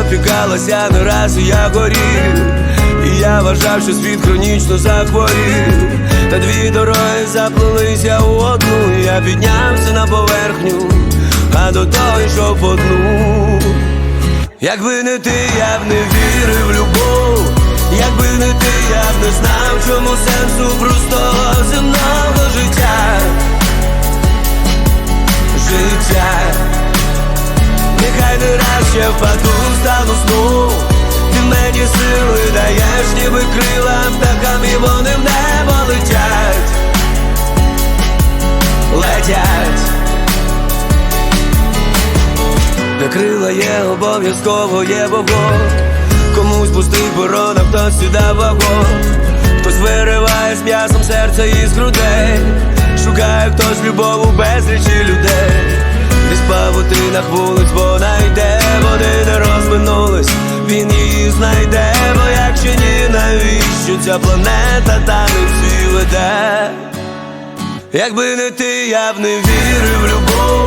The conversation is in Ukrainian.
Опікалася не раз, і я горів. І я вважав, що світ хронічно захворів. Та дві дороги заплелися у одну. Я піднявся на поверхню, а до того йшов по дну. Якби не ти, я б не вірив в любов, якби не ти, я б не знав, чому сенсу простого земного життя. Життя, нехай не раз ще впаду, стану сну. Ти мені сили даєш, ніби крила птахам, і вони в небо летять. Летять. Де крила є, обов'язково є вогонь Комусь пустий борона, хтось сюди вагон Хтось вириває з м'ясом серце із грудей Шукає хтось любов у безлічі людей Десь павутинах вулиць вона розминулись, він її знайде, бо якщо ні, навіщо ця планета танець веде? Якби не ти, я б не вірив в любов,